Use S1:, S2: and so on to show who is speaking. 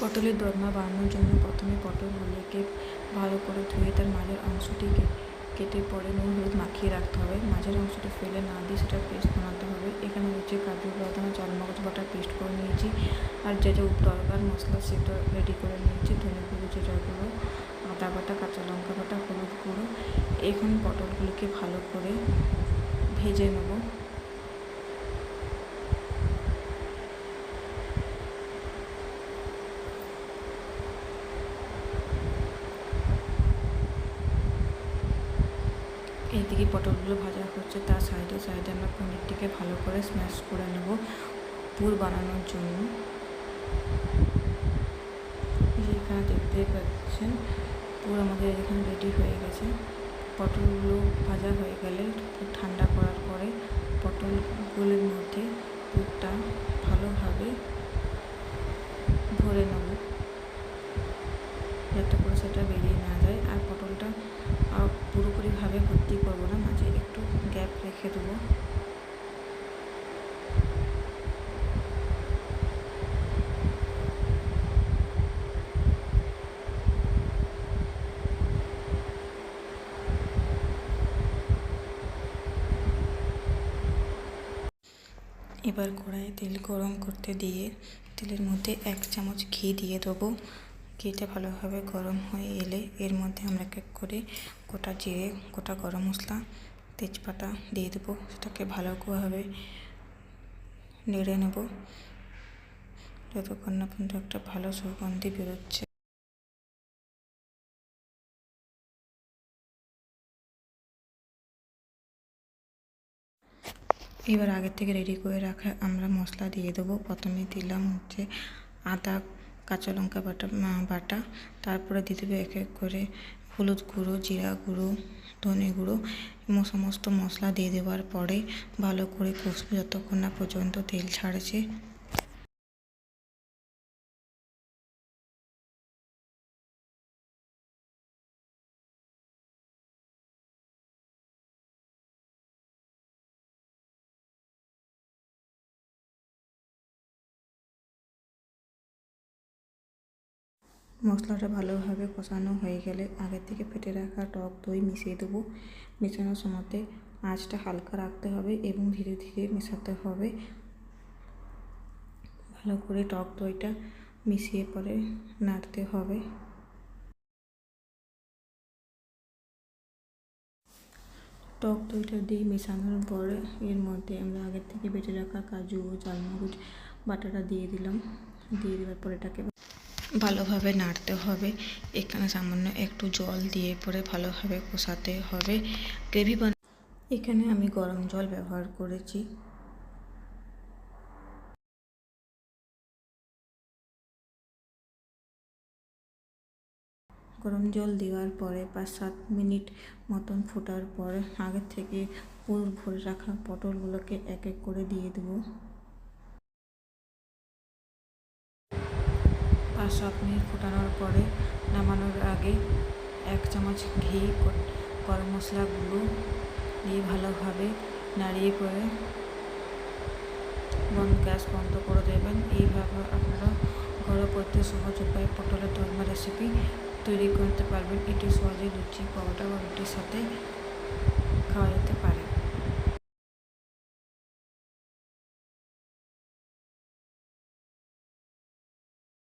S1: পটলের দোরমা বানানোর জন্য প্রথমে পটলগুলিকে ভালো করে ধুয়ে তার মাঝের অংশটিকে কেটে পরে নুন হলুদ মাখিয়ে রাখতে হবে। মাঝের অংশটি ফেলে না দিয়ে সেটা পেস্ট বানাতে হবে। এখানে হচ্ছে কাজু বাদাম চালমগজ বাটা পেস্ট করে নিয়েছি। আর যা যা দরকার মশলা সেটা রেডি করে নিয়েছি। ধনে গুঁড়ো, জিরা গুঁড়ো, আদা বাটা, কাঁচা লঙ্কা বাটা, হলুদ গুঁড়ো। এখন পটলগুলিকে ভালো করে ভেজে নেব। এইদিকে পটলগুলো ভাজা হচ্ছে, তার সাইডে সাইডে আমরা পনিরটিকে ভালো করে স্ম্যাশ করে নেব পুর বানানোর জন্য। এখানে দেখতে পাচ্ছেন, পুর আমাদের এখানে রেডি হয়ে গেছে। পটলগুলো ভাজা হয়ে গেলে ঠান্ডা করার পরে পটলগুলির মধ্যে পুরটা ভালোভাবে ভরে নেব। যাতে করে সেটা বেরিয়ে না যায় আর পটলটা পুরোপুরিভাবে ভর্তি করব না মাঝে একটু গ্যাপ রেখে দেবো এবার কড়াইয়ে তেল গরম করতে দিয়ে তেলের মধ্যে এক চামচ ঘি দিয়ে দেবো। ঘিটা ভালোভাবে গরম হয়ে এলে এর মধ্যে আমরা এক এক করে গোটা জিরে, গোটা গরম মশলা, তেজপাতা দিয়ে দেবো। সেটাকে ভালোভাবে নেড়ে নেব। যতক্ষণ না পর্যন্ত একটা ভালো সুগন্ধি বেরোচ্ছে। এবার আগের থেকে রেডি করে রাখা আমরা মশলা দিয়ে দেবো। প্রথমে দিলাম হচ্ছে আদা, কাঁচা লঙ্কা বাটা বাটা। তারপরে দিয়ে দেবে এক এক করে হলুদ গুঁড়ো, জিরা গুঁড়ো, ধনে গুঁড়ো। সমস্ত মশলা দিয়ে দেওয়ার পরে ভালো করে কষবো যতক্ষণ না পর্যন্ত তেল ছাড়ছে। মশলাটা ভালোভাবে কষানো হয়ে গেলে আগের থেকে ফেটে রাখা টক দই মিশিয়ে দেবো। মেশানোর সময়তে আঁচটা হালকা রাখতে হবে এবং ধীরে ধীরে মেশাতে হবে। ভালো করে টক দইটা মিশিয়ে পরে নাড়তে হবে। টক দইটা দিয়ে মেশানোর পরে এর মধ্যে আমরা আগের থেকে বেটে রাখা কাজু চালমগজ বাটাটা দিয়ে দিলাম। দিয়ে দেওয়ার পরে এটাকে ভালোভাবে নাড়তে হবে। এখানে সামান্য একটু জল দিয়ে পরে ভালোভাবে কষাতে হবে। গ্রেভি বান এখানে আমি গরম জল ব্যবহার করেছি। গরম জল দেওয়ার পরে পাঁচ সাত মিনিট মতন ফোটার পরে আগের থেকে পুর ভরে রাখা পটলগুলোকে এক এক করে দিয়ে দেবো। সাত মিনিট ফোটানোর পরে নামানোর আগে এক চামচ ঘি, গরম মশলা গুঁড়ো দিয়ে ভালোভাবে নাড়িয়ে পরে বন্ধ গ্যাস বন্ধ করে দেবেন। এইভাবে আপনারা ঘরে করতে সহজ উপায়ে পটলের দরমা রেসিপি তৈরি করতে পারবেন। এটি সহজে লুচি, পরোটা বা রুটির সাথে খাওয়া যেতে পারে।